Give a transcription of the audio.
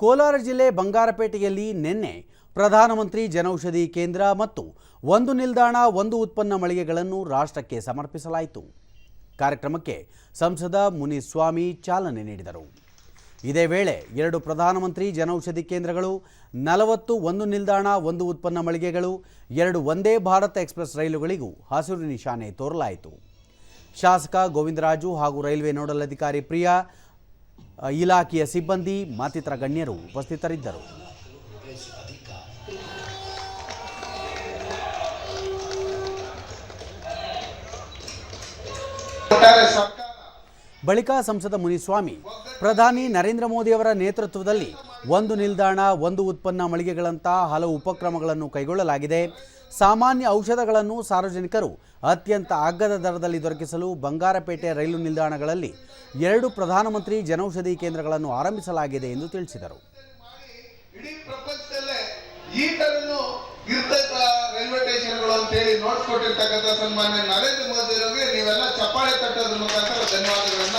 ಕೋಲಾರ ಜಿಲ್ಲೆ ಬಂಗಾರಪೇಟೆಯಲ್ಲಿ ನಿನ್ನೆ ಪ್ರಧಾನಮಂತ್ರಿ ಜನೌಷಧಿ ಕೇಂದ್ರ ಮತ್ತು ಒಂದು ನಿಲ್ದಾಣ, ಒಂದು ಉತ್ಪನ್ನ ಮಳಿಗೆಗಳನ್ನು ರಾಷ್ಟ್ರಕ್ಕೆ ಸಮರ್ಪಿಸಲಾಯಿತು. ಕಾರ್ಯಕ್ರಮಕ್ಕೆ ಸಂಸದ ಮುನಿಸ್ವಾಮಿ ಚಾಲನೆ ನೀಡಿದರು. ಇದೇ ವೇಳೆ ಎರಡು ಪ್ರಧಾನಮಂತ್ರಿ ಜನೌಷಧಿ ಕೇಂದ್ರಗಳು, ನಲವತ್ತು ಒಂದು ನಿಲ್ದಾಣ, ಒಂದು ಉತ್ಪನ್ನ ಮಳಿಗೆಗಳು, ಎರಡು ಒಂದೇ ಭಾರತ್ ಎಕ್ಸ್ಪ್ರೆಸ್ ರೈಲುಗಳಿಗೂ ಹಸಿರು ನಿಶಾನೆ ತೋರಲಾಯಿತು. ಶಾಸಕ ಗೋವಿಂದರಾಜು ಹಾಗೂ ರೈಲ್ವೆ ನೋಡಲ್ ಅಧಿಕಾರಿ ಪ್ರಿಯಾ ಇಲಾಖೆಯ ಸಿಬ್ಬಂದಿ ಮತ್ತಿತರ ಗಣ್ಯರು ಉಪಸ್ಥಿತರಿದ್ದರು. ಬಳಿಕ ಸಂಸದ ಮುನಿಸ್ವಾಮಿ ಪ್ರಧಾನಿ ನರೇಂದ್ರ ಮೋದಿಯವರ ನೇತೃತ್ವದಲ್ಲಿ ಒಂದು ನಿಲ್ದಾಣ, ಒಂದು ಉತ್ಪನ್ನ ಮಳಿಗೆಗಳಂತಹ ಹಲವು ಉಪಕ್ರಮಗಳನ್ನು ಕೈಗೊಳ್ಳಲಾಗಿದೆ. ಸಾಮಾನ್ಯ ಔಷಧಗಳನ್ನು ಸಾರ್ವಜನಿಕರು ಅತ್ಯಂತ ಅಗ್ಗದ ದರದಲ್ಲಿ ದೊರಕಿಸಲು ಬಂಗಾರಪೇಟೆ ರೈಲು ನಿಲ್ದಾಣಗಳಲ್ಲಿ ಎರಡು ಪ್ರಧಾನಮಂತ್ರಿ ಜನೌಷಧಿ ಕೇಂದ್ರಗಳನ್ನು ಆರಂಭಿಸಲಾಗಿದೆ ಎಂದು ತಿಳಿಸಿದರು. ನರೇಂದ್ರ ಮೋದಿ ಚಪ್ಪಾಳೆ ತಟ್ಟೋದ್ರ ಮುಖಾಂತರ ಧನ್ಯವಾದಗಳನ್ನ